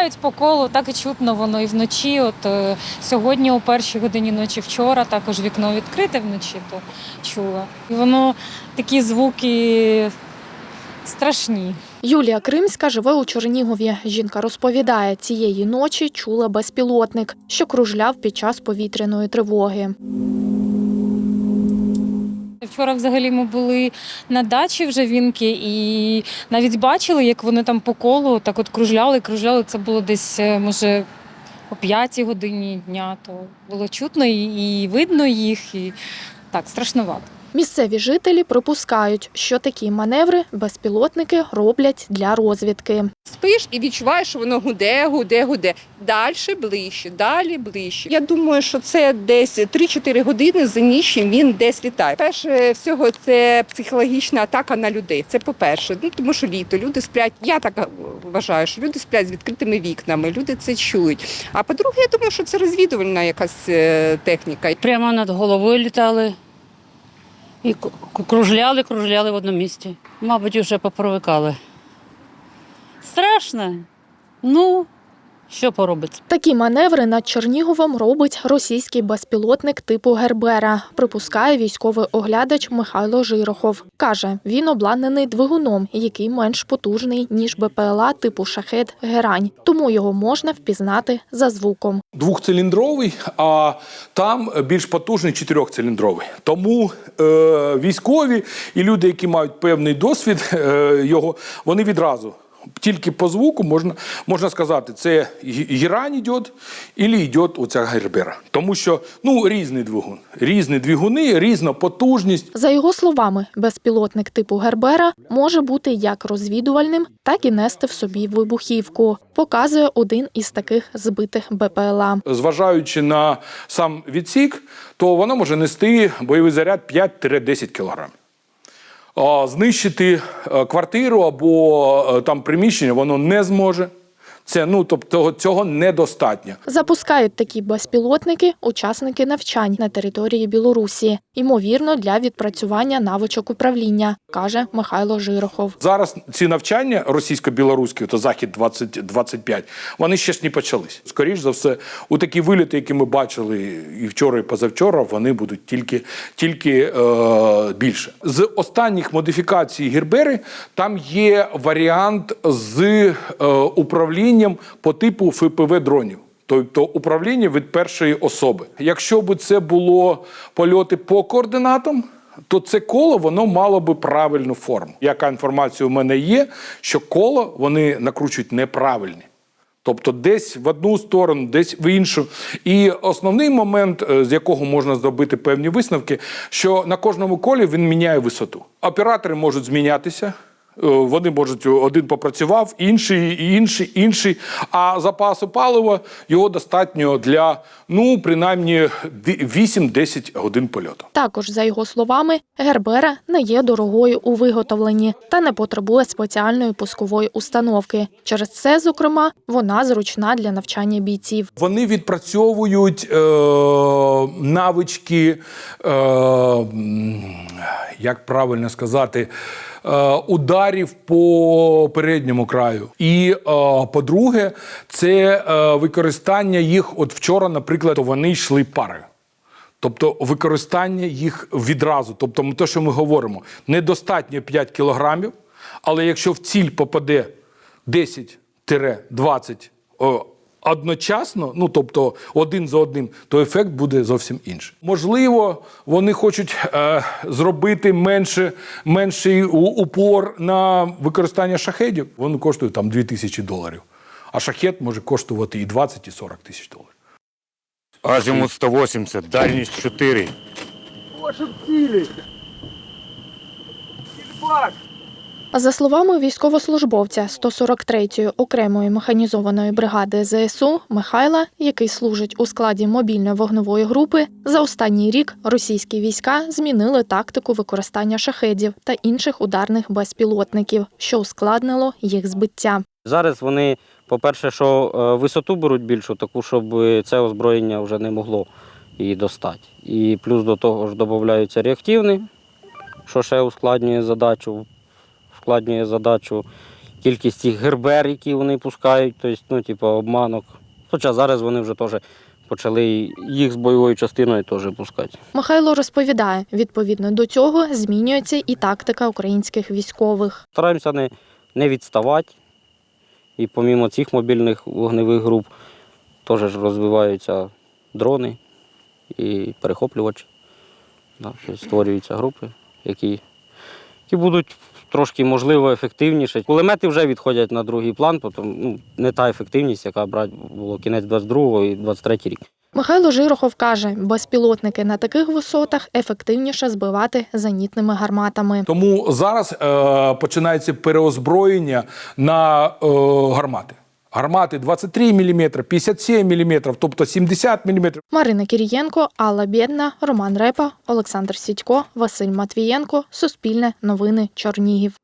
літають по колу, так і чутно воно і вночі. От е, сьогодні, о першій годині ночі, вчора також вікно відкрите вночі, то чула. І воно такі звуки страшні. Юлія Кримська живе у Чернігові. Жінка розповідає, цієї ночі чула безпілотник, що кружляв під час повітряної тривоги. Вчора взагалі ми були на дачі вже вінки і навіть бачили, як вони там по колу так от кружляли, кружляли. Це було десь, е, може, о п'ятій годині дня, то було чутно і, і видно їх, і так, страшновато. Місцеві жителі припускають, що такі маневри безпілотники роблять для розвідки. Спиш і відчуваєш, що воно гуде, гуде, гуде. Далі ближче, далі ближче. Я думаю, що це десь 3-4 години за ніч він десь літає. Перше всього, це психологічна атака на людей. Це по-перше, ну тому що літо люди сплять. Я так вважаю, що люди сплять з відкритими вікнами, люди це чують. А по-друге, я думаю, що це розвідувальна якась е, техніка. Прямо над головою літали і кружляли, кружляли в одному місці. Мабуть, вже попривикали. Страшно. Ну, що поробиться? Такі маневри над Черніговом робить російський безпілотник типу Гербера, припускає військовий оглядач Михайло Жирохов. Каже, він обладнаний двигуном, який менш потужний ніж БПЛА типу шахет Герань, тому його можна впізнати за звуком. двохциліндровий, а там більш потужний чотирьохциліндровий. Тому е, військові і люди, які мають певний досвід е, його, вони відразу. Тільки по звуку можна, можна сказати, це гі- гірань йде, або йде оця гербера. Тому що ну, різний двигун. Різні двигуни, різна потужність. За його словами, безпілотник типу Гербера може бути як розвідувальним, так і нести в собі вибухівку. Показує один із таких збитих БПЛА. Зважаючи на сам відсік, то воно може нести бойовий заряд 5-10 кг. Знищити е, квартиру або е, там приміщення воно не зможе. Це ну тобто цього недостатньо. Запускають такі безпілотники учасники навчань на території Білорусі, ймовірно, для відпрацювання навичок управління, каже Михайло Жирохов. Зараз ці навчання російсько-білоруські, то захід 2025, вони ще ж не почались. Скоріш за все, у такі виліти, які ми бачили і вчора, і позавчора, вони будуть тільки, тільки е, більше. З останніх модифікацій Гербери там є варіант з е, управлінням по типу ФПВ дронів. Тобто управління від першої особи. Якщо б це було польоти по координатам, то це коло воно мало би правильну форму. Яка інформація у мене є, що коло вони накручують неправильні. Тобто десь в одну сторону, десь в іншу. І основний момент, е, з якого можна зробити певні висновки, що на кожному колі він міняє висоту. Оператори можуть змінятися. Е, Вони можуть один попрацював, інший, інший, інший. А запасу палива його достатньо для ну принаймні 8-10 годин польоту. Також, за його словами, Гербера не є дорогою у виготовленні та не потребує спеціальної пускової установки. Через це, зокрема, вона зручна для навчання бійців. Вони відпрацьовують е, навички, е, як правильно сказати, е, ударів по передньому краю. І е, по-друге, це е, використання їх. От вчора, наприклад, вони йшли парою. Тобто використання їх відразу. Тобто, те, що ми говоримо, недостатньо 5 кілограмів, але якщо в ціль попаде 10-20 о, одночасно, ну тобто один за одним, то ефект буде зовсім інший. Можливо, вони хочуть е, зробити менше, менший упор на використання шахедів. Вони коштують там 2 тисячі доларів. А шахет може коштувати і 20, і 40 тисяч доларів. Азимут 180, дальність 4. За словами військовослужбовця 143-ї окремої механізованої бригади ЗСУ Михайла, який служить у складі мобільної вогневої групи, за останній рік російські війська змінили тактику використання шахедів та інших ударних безпілотників, що ускладнило їх збиття. Зараз вони, по-перше, що е, висоту беруть більшу, таку, щоб це озброєння вже не могло її достати. І плюс до того ж додаються реактивні, що ще ускладнює задачу, ускладнює задачу. кількість цих гербер, які вони пускають, тобто, ну, типу, обманок. Хоча зараз вони вже теж почали їх з бойовою частиною теж пускати. Михайло розповідає, відповідно до цього змінюється і тактика українських військових. Стараємося не, не відставати. І помімо цих мобільних вогневих груп теж розвиваються дрони і перехоплювачі. Тобто створюються групи, які, які будуть трошки, можливо, ефективніше. Кулемети вже відходять на другий план, тому ну, не та ефективність, яка брать було кінець 22-го і 23-й рік. Михайло Жирохов каже, безпілотники на таких висотах ефективніше збивати зенітними гарматами. Тому зараз е, починається переозброєння на е, гармати. Гармати 23 мм, 57 мм, тобто 70 мм. Марина Кірієнко, Алла Бєдна, Роман Репа, Олександр Сідько, Василь Матвієнко. Суспільне новини Чернігів.